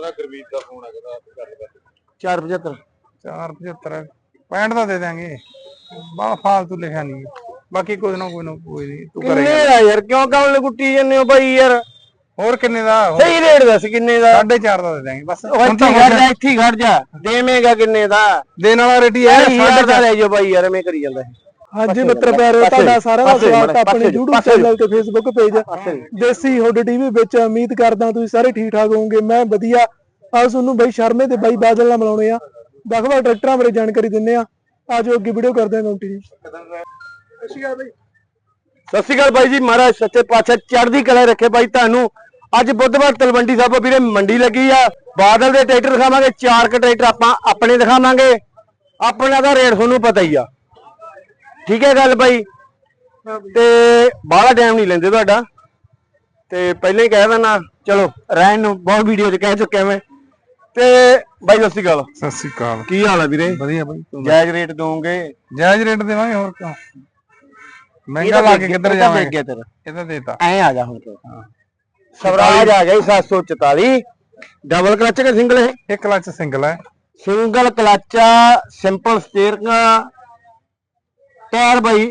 ਪਤਾ ਗੁਰਮੀਤ ਦਾ ਫੋਨ ਆ ਗਿਆ ਗੱਲ ਕਰ 475 475 65 ਦਾ ਦੇ ਦਾਂਗੇ ਬਾ ਫਾਲਤੂ ਲਿਖਿਆ ਨਹੀਂ ਬਾਕੀ ਕੋਈ ਨਾ ਕੋਈ ਨਾ ਕੋਈ ਨਹੀਂ ਤੂੰ ਕਿੰਨੇ ਕਰੇਗਾ ਦਾ ਯਾਰ? ਕਿਉਂ ਕੰਮ ਲਗੁੱਟੀ ਜੰਨੇ ਹੋ ਬਾਈ ਯਾਰ? ਹੋਰ ਕਿੰਨੇ ਦਾ? ਸਹੀ ਰੇਟ ਦੱਸ ਕਿੰਨੇ ਦਾ? 4.5 ਦਾ ਦੇ ਦਾਂਗੇ ਬਸ। ਹੁਣ ਤਾਂ ਖੜ ਜਾ ਇੱਥੇ ਹੀ ਖੜ ਜਾ। ਦੇਵੇਂਗਾ ਕਿੰਨੇ ਦਾ? ਦੇਣ ਵਾਲਾ ਰੇਟ ਹੀ ਹੈ ਹਜ਼ਾਰ ਦਾ ਲੈ ਜਾਓ ਬਾਈ ਯਾਰ ਐਵੇਂ ਕਰੀ ਜਾਂਦਾ। ਹਾਂਜੀ ਮਿੱਤਰ ਪਿਆਰਿਓ ਤੁਹਾਡਾ ਸਾਰਿਆਂ ਦਾ ਸਵਾਗਤ ਆਪਣੇ YouTube ਚੈਨਲ ਤੇ Facebook page Desi hood TV ਵਿੱਚ ਉਮੀਦ ਕਰਦਾ ਤੁਸੀਂ ਸਾਰੇ ਠੀਕ ਠਾਕ ਹੋਵੋਗੇ। ਮੈਂ ਵਧੀਆ। ਆਓ ਤੁਹਾਨੂੰ ਬਾਈ ਸ਼ਰਮੇ ਤੇ ਬਾਈ ਬਾਦਲ ਨਾਲ ਮਿਲਾਉਣੇ ਆ। ਦਖਵਾ ਟਰੈਕਟਰਾਂ ਬਾਰੇ ਜਾਣਕਾਰੀ ਦਿੰਨੇ ਆ। ਆਜੋ ਅੱਗੇ ਵੀਡੀਓ ਕਰਦੇ ਹਾਂ ਕੰਟੀਨਿਊ ਸਤਿ ਸ਼੍ਰੀ ਅਕਾਲ ਬਾਈ ਜੀ ਮਹਾਰਾਜ ਸੱਚੇ ਪਾਤਸ਼ਾਹ ਚੜ੍ਹਦੀ ਕਲਾ ਰੱਖੇ ਬਾਈ ਤੁਹਾਨੂੰ। ਅੱਜ ਬੁੱਧਵਾਰ ਤਲਵੰਡੀ ਸਾਹਿਬ ਵੀਰੇ ਮੰਡੀ ਲੱਗੀ ਆ। ਬਾਦਲ ਦੇ ਟਰੈਕਟਰ ਦਿਖਾਵਾਂਗੇ ਚਾਰ ਕ ਟਰੈਕਟਰ ਆਪਾਂ ਆਪਣੇ ਦਿਖਾਵਾਂਗੇ। ਆਪਣਾ ਦਾ ਰੇਟ ਤੁਹਾਨੂੰ ਪਤਾ ਹੀ ਆ। ਠੀਕ ਹੈ ਗੱਲ ਬਾਈ? ਤੇ ਬਾਹਲਾ ਟਾਈਮ ਨਹੀਂ ਲੈਂਦੇ ਤੁਹਾਡਾ। ਤੇ ਪਹਿਲਾਂ ਹੀ ਕਹਿ ਦਿੰਦਾ ਚਲੋ ਰਹਿਣ ਨੂੰ ਬਹੁਤ ਵੀਡੀਓ 'ਚ ਕਹਿ ਚੁੱਕਿਆ ਮੈਂ। ਤੇ ਬਾਈ ਸਤਿ ਸ਼੍ਰੀ ਅਕਾਲ। ਸਤਿ ਸ੍ਰੀ ਅਕਾਲ। ਕੀ ਹਾਲ ਆ ਵੀਰੇ? ਵਧੀਆ ਬਾਈ। ਜਾਇਜ਼ ਰੇਟ ਦੋਗੇ ਜਾਇਜ਼ ਰੇਟ ਦੇਵਾਂਗੇ ਹੋਰ ਕਿਉਂ? ਮਹਿੰਗਾ ਲਾ ਕੇ ਕਿੱਧਰ ਜਾਵਾਂਗੇ? ਗਿਆ ਤੇਰਾ। ਇਹਦਾ ਦੇਤਾ। ਐ ਆ ਜਾ ਹੁਣ ਤੂੰ। ਸਵਰਾਜ ਆ ਗਿਆ ਜੀ 744 ਡਬਲ ਕਲਚ ਕੇ ਸਿੰਗਲ ਹੈ ਇੱਕ ਕਲਚ ਸਿੰਗਲ ਹੈ। Single clutch simple steering tyre ਬਾਈ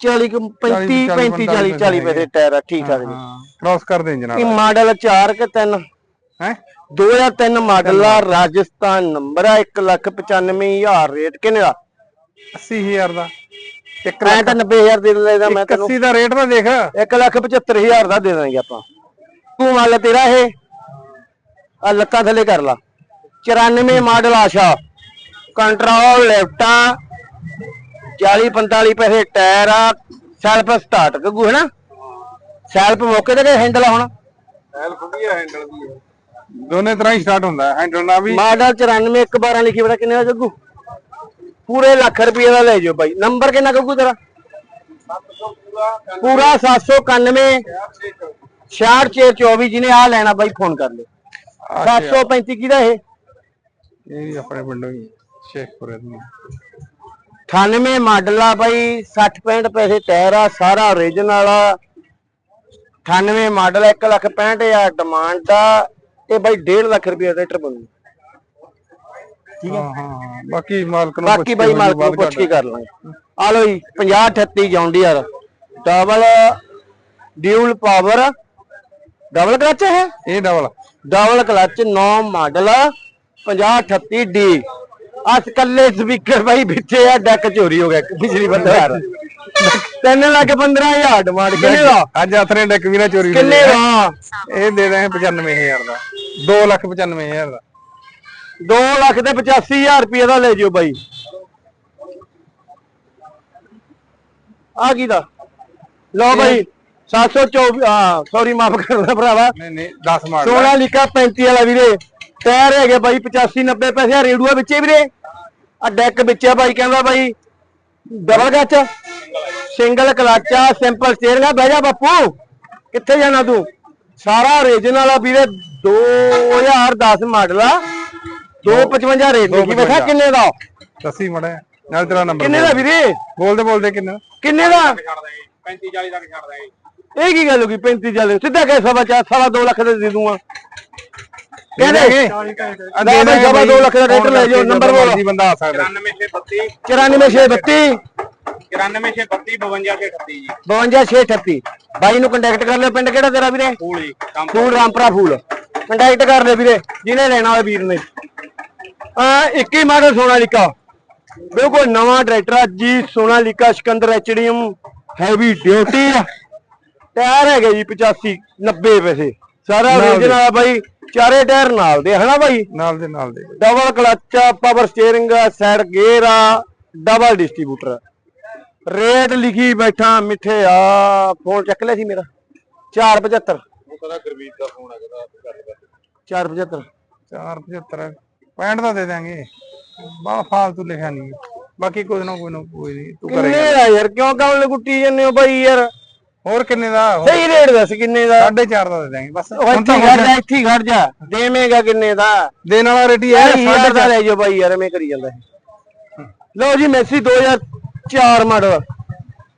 40 ਕੁ 35 35 40 40 ਪੈਸੇ ਟਾਇਰ ਆ ਠੀਕ ਠਾਕ ਜੀ। ਕ੍ਰਾਸ ਕਰ ਦੇ ਇੰਜਨ ਇਹ ਮਾਡਲ 4 ਕਿ 3 ਹੈ? 2003 ਮਾਡਲ ਆ ਰਾਜਸਥਾਨ ਨੰਬਰ ਆ 195000 ਰੇਟ ਕਿੰਨੇ ਦਾ? 80000 ਦਾ। ਇੱਕ ਮੈਂ ਤਾਂ 90000 ਦੇ ਦਿੰਦਾ ਮੈਂ ਤੈਨੂੰ। 80 ਦਾ ਰੇਟ ਤਾਂ ਦੇਖ। 175000 ਦਾ ਦੇ ਦਾਂਗੇ ਆਪਾਂ। ਤੂੰ ਮੰਨ ਲੈ ਤੇਰਾ ਇਹ। ਆ ਲੱਤਾਂ ਥੱਲੇ ਕਰ ਲਾ। 94 ਮਾਡਲ ਆਸ਼ਾ। ਕੰਟਰੋਲ ਲੈਫਟਾਂ 40 45 ਪੈਸੇ ਟਾਇਰ ਆ ਸੈਲਫ ਸਟਾਰਟ ਗੱਗੂ ਹੈ ਨਾ? ਸੈਲਫ ਮੌਕੇ ਤੇ ਕਿ ਹੈਂਡਲ ਆ ਹੁਣ? ਐਲ ਵਧੀਆ ਹੈਂਡਲ ਦੀ ਹੈ ਦੋਨੇ ਤਰ੍ਹਾਂ ਹੀ ਸਟਾਰਟ ਹੁੰਦਾ ਹੈ ਹੈਂਡਲ ਨਾਲ ਵੀ ਮਾਡਲ 94 112 ਲਿਖੀ ਬੜਾ ਕਿੰਨੇ ਦਾ ਗੱਗੂ ਪੂਰੇ ਲੱਖ ਰੁਪਏ ਦਾ ਲੈ ਜਾਓ ਬਾਈ। ਨੰਬਰ ਕਿੰਨਾ ਗੱਗੂ ਤੇਰਾ? ਪੂਰਾ 791 6624 ਜਿਹਨੇ ਆ ਲੈਣਾ ਬਾਈ ਫੋਨ ਕਰ ਲੈ 735 ਕਿਹਦਾ ਇਹ? ਇਹ ਵੀ ਆਪਣੇ ਪਿੰਡੋਂ ਹੀ ਸ਼ੇਖਪੁਰੇ ਤੋਂ 98 ਮਾਡਲ ਆ ਬਾਈ 60 65 ਪੈਸੇ ਟਾਇਰ ਆ ਸਾਰਾ ਓਰੀਜਨਲ ਆ। 98 ਮਾਡਲ 1 ਲੱਖ 65 ਹਜ਼ਾਰ ਡਿਮਾਂਡ ਆ ਇਹ ਬਾਈ 1.5 ਲੱਖ ਰੁਪਏ ਦਾ ਟਰਬੋ ਠੀਕ ਹਾਂ ਬਾਕੀ ਮਾਲਕ ਨੂੰ ਬਾਕੀ ਬਾਈ ਮਾਲਕ ਨੂੰ ਪੁੱਛ ਕੇ ਕਰ ਲਾਂਗੇ। ਆ ਲੋ ਜੀ 50 38 John Deere double dual power. Double clutch ਹੈ? ਇਹ double. Double clutch 9 model 50 38 D. ਅੱਜ ਕੱਲੇ ਸਪੀਕਰ ਬਾਈ ਵਿੱਚੇ ਆ ਡੈਕ ਚੋਰੀ ਹੋ ਗਿਆ ਪਿਛਲੀ ਬੰਦਾਰ ਤਿੰਨ ਲੱਖ 15000 ਡਿਮਾਂਡ ਕਿੰਨੇ ਦਾ? ਅੱਜ ਆਥਰੇ ਡੈਕ ਵੀ ਨਾ ਚੋਰੀ ਹੋ ਕਿੰਨੇ। ਦਾ? ਇਹ ਦੇ ਦਾਂਗੇ 95000 ਦਾ। 2 ਲੱਖ 95000 ਦਾ। 2 ਲੱਖ ਤੇ 85000 ਰੁਪਏ ਦਾ ਲੈ ਜਿਓ ਬਾਈ। ਆ ਕੀ ਦਾ? ਲਓ ਬਾਈ 724 ਹਾਂ ਸੌਰੀ ਮਾਫ ਕਰਨਾ ਭਰਾਵਾ। ਨਹੀਂ ਨਹੀਂ 10 ਮਾਡਲ ਸੋਨਾ ਲਿਖਾ 35 ਵਾਲਾ ਵੀਰੇ। ਟਾਇਰ ਹੈਗੇ ਬਾਈ 85 90 ਪੈਸੇ ਆ ਰੇਡੂਆ ਵਿੱਚੇ ਵੀਰੇ। ਆ ਡੈਕ ਵਿੱਚ ਆ ਬਾਈ ਕਹਿੰਦਾ ਬਾਈ ਡਬਲ ਗੱਚ ਸਿੰਗਲ ਕਲਾਚਾ ਸਿੰਪਲ ਸਟੀਅਰਿੰਗ ਆ। ਬਹਿ ਜਾ ਬਾਪੂ ਕਿੱਥੇ ਜਾਣਾ ਤੂੰ? ਸਾਰਾ ਓਰੀਜਨਲ ਆ ਵੀਰੇ 2010 ਮਾਡਲ ਆ। 255 ਰੇਟ ਲਿਖੀ ਵੇਖਾ ਕਿੰਨੇ ਦਾ? ਦੱਸੀ ਮੜਾ ਨਾਲ ਤੇਰਾ ਨੰਬਰ ਕਿੰਨੇ ਦਾ ਵੀਰੇ? ਬੋਲਦੇ ਬੋਲਦੇ ਕਿੰਨਾ ਕਿੰਨੇ ਦਾ? ਛੱਡ ਦਾਂਗੇ 35 40 ਤੱਕ ਛੱਡ ਦਾਂਗੇ ਇਹ ਕੀ ਗੱਲ ਹੋ ਗਈ 35 ਚੱਲ? ਸਿੱਧਾ ਕਹਿ ਸਵਾ ਚਾਰ ਸਵਾ 2 ਲੱਖ ਦੇ ਦੇ ਦੂੰਗਾ। ਕਹਿੰਦੇ ਬਈ। ਸਵਾ ਦੋ ਲੱਖ ਦਾ ਰੇਟ ਲੈ ਜਾਓ, ਨੰਬਰ ਬੋਲੋ। ਜੀ ਬੰਦਾ ਆ ਸਕਦਾ। 96 94632 96 32 52 38 ਜੀ। 52638 ਬਾਈ ਨੂੰ ਕੰਟੈਕਟ ਕਰ ਲਿਓ ਪਿੰਡ ਕਿਹੜਾ ਤੇਰਾ ਵੀਰੇ? ਫੂਲੀ ਕੰਮ ਫੂਲ ਰਾਮਪੁਰਾ ਫੂਲ। ਕੰਟੈਕਟ ਕਰ ਲਿਓ ਵੀਰੇ ਜਿਹਨੇ ਲੈਣਾ ਹੋਵੇ ਵੀਰ ਨੇ। ਆ 21 ਮਾਡਲ ਸੋਨਾਲੀਕਾ। ਬਿਲਕੁਲ ਨਵਾਂ ਟਰੈਕਟਰ ਆ ਜੀ Sonalika Sikander HDM heavy duty tyre ਹੈਗੇ ਜੀ 85 90 ਪੈਸੇ। ਸਾਰਾ ਓਰੀਜਨਲ ਆ ਬਾਈ। ਚਾਰੇ ਟਾਇਰ ਨਾਲ ਦੇ ਹਨਾ ਬਾਈ? ਨਾਲ ਦੇ ਨਾਲ ਦੇ। Double clutch power steering side gear ਆ ਡਬਲ ਡਿਸਟ੍ਰੀਬਿਊਟਰ ਰੇਟ ਲਿਖੀ ਬੈਠਾ ਮਿੱਠੇ ਆ ਫੋਨ ਚੱਕ ਲਿਆ ਸੀ ਮੇਰਾ। 475 ਉਹ ਪਤਾ ਗੁਰਮੀਤ ਦਾ ਫੋਨ ਆ ਗਿਆ ਗੱਲ ਕਰ 475 475 65 ਦਾ ਦੇ ਦਾਂਗੇ ਬਾ ਫਾਲਤੂ ਲਿਖਿਆ ਨਹੀਂ ਬਾਕੀ ਕੋਈ ਨਾ ਕੋਈ ਨਾ ਕੋਈ ਨਹੀਂ ਤੂੰ ਕਰੇਗਾ ਯਾਰ? ਕਿਉਂ ਕੰਮ ਲਗੁੱਟੀ ਜੰਨੇ ਹੋ ਬਾਈ ਯਾਰ? ਹੋਰ ਕਿੰਨੇ ਦਾ? ਸਹੀ ਰੇਟ ਦੱਸ ਕਿੰਨੇ ਦਾ? 4.5 ਦਾ ਦੇ ਦਾਂਗੇ ਬਸ। ਹੁਣ ਇੱਥੇ ਤਾਂ ਖੜ ਜਾ ਇੱਥੇ ਖੜ ਜਾ। ਦੇਵੇਂਗਾ ਕਿੰਨੇ ਦਾ? ਦੇਣ ਵਾਲਾ ਰੇਟ ਹੀ ਹੈ ਹਜ਼ਾਰ ਦਾ ਲੈ ਜਾਓ ਬਾਈ ਯਾਰ ਐਵੇਂ ਕਰੀ ਜਾਂਦਾ। ਲਓ ਜੀ ਮੈਸੀ 2004 ਮਾਡਲ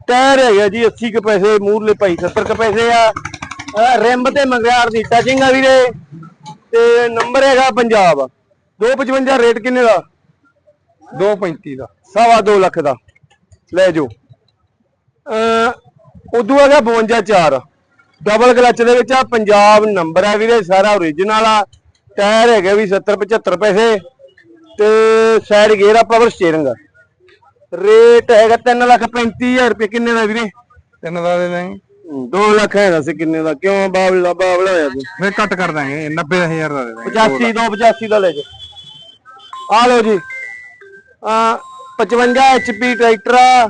ਟਾਇਰ ਹੈਗਾ ਜੀ 80 ਕੁ ਪੈਸੇ ਮੂਰਲੇ ਭਾਈ 70 ਕੁ ਪੈਸੇ ਆ। ਰਿੰਬ ਤੇ ਮੰਗਿਆਰ ਦੀ ਟਚਿੰਗ ਆ ਵੀਰੇ। ਤੇ ਨੰਬਰ ਹੈਗਾ ਪੰਜਾਬ। 255 ਰੇਟ ਕਿੰਨੇ ਦਾ? 235 ਦਾ। ਸਵਾ 2 ਲੱਖ ਦਾ। ਲੈ ਜਾਓ। ਉਦੋਂ ਹੈਗਾ 52 4 ਡਬਲ ਕਲਚ ਦੇ ਵਿੱਚ ਆ ਪੰਜਾਬ ਨੰਬਰ ਹੈ ਵੀਰੇ ਸਾਰਾ ਓਰੀਜਨਲ ਆ। ਟਾਇਰ ਹੈਗੇ ਵੀ 70 75 ਪੈਸੇ। ਤੇ ਸਾਈਡ ਗੇਅਰ ਆ ਪਾਵਰ ਆ। ਰੇਟ ਹੈਗਾ 3 ਲੱਖ 35000 ਰੁਪਏ। ਕਿੰਨੇ ਦਾ ਵੀਰੇ? ਤਿੰਨ ਦਾ ਦੇ ਦਾਂਗੇ। 2 ਲੱਖ ਹੈਗਾ ਸੀ ਕਿੰਨੇ ਦਾ? ਕਿਉਂ ਬਾਬਲਾ ਬਾਬਲਾ ਹੋਇਆ ਤੂੰ? ਫਿਰ ਘੱਟ ਕਰ ਦਾਂਗੇ 90000 ਦਾ ਦੇ ਦਾਂਗੇ। 85 ਦੋ 85 ਦਾ ਲੈ ਜਾ। ਆ ਲਓ ਜੀ। ਆ 55 HP ਟਰੈਕਟਰ ਆ।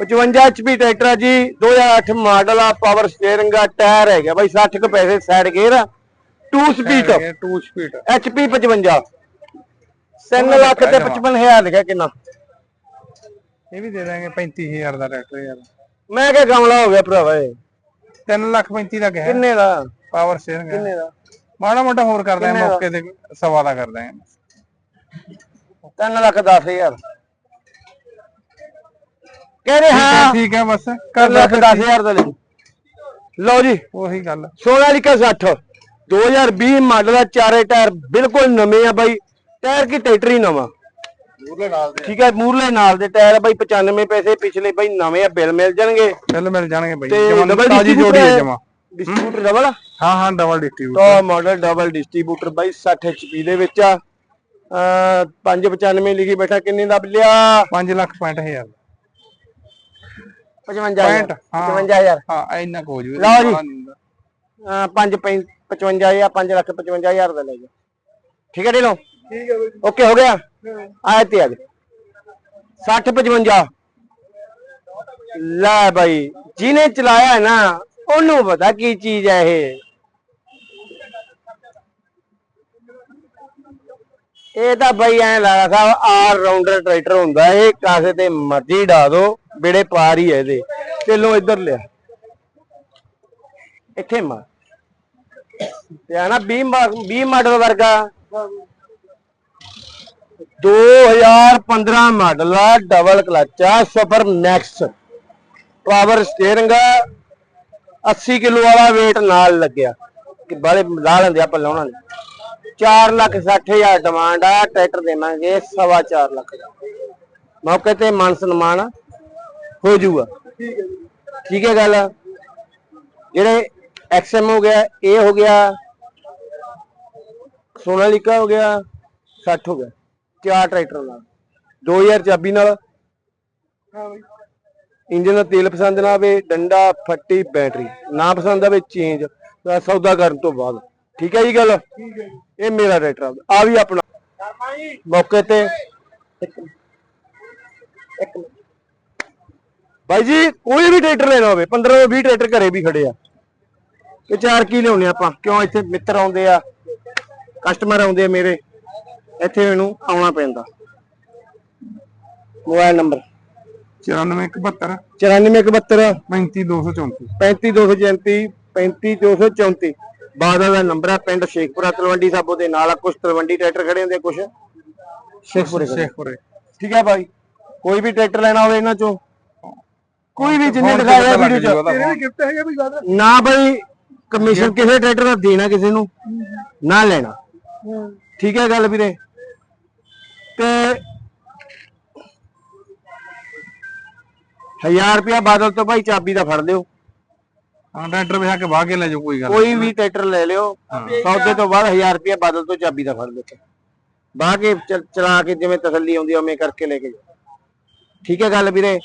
55 HP ਟਰੈਕਟਰ ਆ ਜੀ 2008 ਮਾਡਲ ਆ ਪਾਵਰ ਸਟੀਅਰਿੰਗ ਆ ਟਾਇਰ ਹੈਗਾ ਬਾਈ 60 ਕੁ ਪੈਸੇ ਸਾਈਡ ਗੇਅਰ ਆ 2 ਸਪੀਡ HP 55 3 ਲੱਖ ਤੇ 55000 ਲਿਖਿਆ ਕਿੰਨਾ? ਇਹ ਵੀ ਦੇ ਦਾਂਗੇ 35000 ਦਾ ਟਰੈਕਟਰ ਯਾਰ। ਮੈਂ ਕਿਹਾ ਗਮਲਾ ਹੋ ਗਿਆ ਭਰਾਵਾ ਇਹ। 3 ਲੱਖ 35 ਦਾ ਕਿਹਾ। ਕਿੰਨੇ ਦਾ? ਪਾਵਰ ਸਟੀਅਰਿੰਗ ਕਿੰਨੇ ਦਾ? ਮਾੜਾ ਮੋਟਾ ਹੋਰ ਕਰ ਦਾਂਗੇ ਕਿੰਨੇ ਦਾ? ਮੌਕੇ ਤੇ ਸਵਾ ਦਾ ਕਰ ਦਾਂਗੇ। 3 ਲੱਖ 10000 ਕਹਿੰਦੇ ਹਾਂ ਠੀਕ ਹੈ ਬਸ ਕਰ ਲੱਖ 10000 ਦਾ ਲੈ। ਲਓ। ਜੀ ਉਹੀ ਗੱਲ ਸੋਨਾਲੀਕਾ 60 2020 ਮਾਡਲ ਦਾ ਚਾਰੇ ਟਾਇਰ ਬਿਲਕੁਲ ਨਵੇਂ ਆ ਬਾਈ। ਟਾਇਰ ਕੀ ਟਰੈਕਟਰ ਹੀ ਨਵਾਂ। ਮੂਰਲੇ ਨਾਲ ਦੇ ਠੀਕ ਹੈ ਮੂਰਲੇ ਨਾਲ ਦੇ ਟਾਇਰ ਬਾਈ 95 ਪੈਸੇ ਪਿਛਲੇ ਬਾਈ ਨਵੇਂ ਆ ਬਿੱਲ ਮਿਲ ਜਾਣਗੇ। ਬਿੱਲ ਮਿਲ ਜਾਣਗੇ ਬਾਈ। ਤੇ ਜਮਾਂ ਡਬਲ ਤਾਜੀ ਜੋੜੀ ਹੈ ਜਮਾ। ਡਿਸਟ੍ਰੀਬਿਊਟਰ ਡਬਲ ਹਾਂ ਹਾਂ double distributor top model double distributor ਬਾਈ 60 HP ਦੇ ਵਿੱਚ ਆ। ਅ 595 ਲਿਖੀ ਬੈਠਾ ਕਿੰਨੇ ਦਾ ਬਿੱਲਿਆ 5 ਲੱਖ 65000 55000 ਹਾਂ। 55000 ਹਾਂ ਇੰਨਾ ਕੁ ਹੋ ਜੂ ਲਓ ਜੀ। ਅ 5 55 ਜਾਂ 5 ਲੱਖ 55000 ਦਾ ਲੈ ਜਾ ਠੀਕ ਹੈ ਢਿਲੋਂ? ਠੀਕ ਹੈ ਬਾਈ ਓਕੇ ਹੋ ਗਿਆ? ਆਏ ਤੇ ਆ ਗਏ 60 55 ਲੈ ਬਾਈ ਜਿਹਨੇ ਚਲਾਇਆ ਹੈ ਨਾ ਉਹਨੂੰ ਪਤਾ ਕੀ ਚੀਜ਼ ਹੈ ਇਹ? ਇਹ ਤਾਂ ਬਈ ਐ ਲੱਗਾ ਸਾਹਿਬ ਆਲ ਰਾਉਂਡਰ ਟਰੈਕਟਰ ਹੁੰਦਾ, ਇਹ ਕਾਸੇ ਤੇ ਮਰਜ਼ੀ ਡਾ ਦੋ ਬੇੜੇ ਪਾਰ ਹੀ ਹੈ ਇਹਦੇ। ਚਲੋ ਇੱਧਰ ਲਿਆ। ਇੱਥੇ ਮਾਰ ਤੇ ਆ ਨਾ 20 20 ਮਾਡਲ ਵਰਗਾ। 2015 ਮਾਡਲ ਆ ਡਬਲ ਕਲਚ ਆ super max power steering 80 kilo ਵਾਲਾ weight ਨਾਲ ਲੱਗਿਆ। ਕਿ ਬਾਲੇ ਲਾ ਲੈਂਦੇ ਆਪਾਂ, ਲਾਉਣਾ ਨਹੀਂ 4 ਲੱਖ 60 ਹਜ਼ਾਰ ਡਿਮਾਂਡ ਆ ਟਰੈਕਟਰ ਦੇਵਾਂਗੇ, ਸਵਾ 4 ਲੱਖ ਦਾ। ਮੌਕੇ ਤੇ ਮਾਨ ਸਨਮਾਨ ਹੋ ਜਾਊਗਾ। ਠੀਕ ਹੈ ਗੱਲ? ਜਿਹੜੇ ਐਕਸਐਮ ਹੋ ਗਿਆ ਇਹ ਹੋ ਗਿਆ, ਸੋਨਾਲੀਕਾ ਹੋ ਗਿਆ 60 ਹੋ ਗਿਆ। ਚਾਰ ਟਰੈਕਟਰ ਨਾਲ। 2000 ਚਾਬੀ ਨਾਲ। ਇੰਜਨ ਦਾ ਤੇਲ ਪਸੰਦ ਨਾ ਆਵੇ, ਡੰਡਾ, ਫੱਟੀ, ਬੈਟਰੀ। ਨਾ ਪਸੰਦ ਆਵੇ ਚੇਂਜ ਸੌਦਾ ਕਰਨ ਤੋਂ ਬਾਅਦ। ਠੀਕ ਹੈ ਜੀ ਗੱਲ? ਇਹ ਮੇਰਾ ਟਰੈਕਟਰ ਆ। ਆ ਵੀ ਆਪਣਾ। ਮੌਕੇ ਤੇ। ਬਾਈ ਜੀ ਕੋਈ ਵੀ ਟਰੈਕਟਰ ਲੈਣਾ ਹੋਵੇ 15 ਤੋਂ 20 ਟਰੈਕਟਰ ਘਰੇ ਵੀ ਖੜੇ ਆ। ਤੇ ਚਾਰ ਕੀ ਲਿਆਉਣੇ ਆਪਾਂ? ਕਿਉਂ ਇੱਥੇ ਮਿੱਤਰ ਆਉਂਦੇ ਆ? ਕਸਟਮਰ ਆਉਂਦੇ ਆ ਮੇਰੇ। ਇੱਥੇ ਮੈਨੂੰ ਆਉਣਾ ਪੈਂਦਾ। Mobile number. 9471 9472 35234 35234 35234 ਬਾਦਲ ਦਾ ਨੰਬਰ ਆ ਪਿੰਡ ਸ਼ੇਖਪੁਰਾ ਤਲਵੰਡੀ ਸਾਬੋ ਦੇ ਨਾਲ ਆ ਕੁਝ ਤਲਵੰਡੀ ਟਰੈਕਟਰ ਖੜੇ ਹੁੰਦੇ ਕੁਝ ਸ਼ੇਖਪੁਰੇ ਖੜੇ। ਸ਼ੇਖਪੁਰੇ। ਠੀਕ ਹੈ ਭਾਈ। ਕੋਈ ਵੀ ਟਰੈਕਟਰ ਲੈਣਾ ਹੋਵੇ ਇਹਨਾਂ ਚੋਂ। ਕੋਈ ਵੀ ਜਿੰਨੇ ਦਿਖਾਇਆ ਵੀਡੀਓ ਚ। ਤੇਰੇ ਵੀ ਗਿਫਟ ਹੈਗਾ ਵੀ ਬਾਦ ਨਾ ਭਾਈ ਕਮਿਸ਼ਨ ਕਿਸੇ ਟਰੈਕਟਰ ਦਾ ਦੇਣਾ ਕਿਸੇ ਨੂੰ ਨਾ ਲੈਣਾ। ਠੀਕ ਹੈ ਗੱਲ ਵੀਰੇ। ਤੇ 1000 ਰੁਪਇਆ ਬਾਦਲ ਤੋਂ ਭਾਈ ਚਾਬੀ ਦਾ ਫੜ ਲਿਓ। ਹਾਂ ਟਰੈਕਟਰ ਵਿਛਾ ਕੇ ਵਾਹ ਕੇ ਲੈ ਜਾਓ ਕੋਈ ਗੱਲ ਕੋਈ ਵੀ ਟਰੈਕਟਰ ਲੈ ਲਿਓ। ਸੌਦੇ ਤੋਂ ਬਾਅਦ 1000 ਰੁਪਇਆ ਬਾਦਲ ਤੋਂ ਚਾਬੀ ਦਾ ਫੜ ਲਿਓ ਬਾਹ ਕੇ ਚਲਾ ਕੇ ਜਿਵੇਂ ਤਸੱਲੀ ਆਉਂਦੀ ਉਵੇਂ ਕਰਕੇ ਲੈ ਕੇ ਜਾਓ। ਠੀਕ ਹੈ ਗੱਲ ਵੀਰੇ?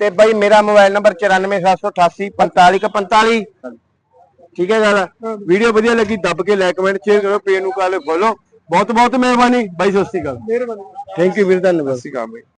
ਤੇ ਬਾਈ ਮੇਰਾ ਮੋਬਾਈਲ ਨੰਬਰ 94788 4545 ਠੀਕ ਹੈ ਗੱਲ? ਵੀਡੀਓ ਵਧੀਆ ਲੱਗੀ ਦੱਬ ਕੇ ਲਾਈਕ ਕਮੈਂਟ ਸ਼ੇਅਰ ਕਰੋ ਪੇਜ ਨੂੰ ਕਾਲੇ ਫੋਲੋ ਬਹੁਤ ਬਹੁਤ ਮਿਹਰਬਾਨੀ। ਬਾਈ ਸਤਿ ਸ਼੍ਰੀ ਅਕਾਲ। ਮਿਹਰਬਾਨੀ। ਥੈਂਕ ਯੂ ਵੀਰ ਧੰਨਵਾਦ। ਸੀਗਾ ਬਈ।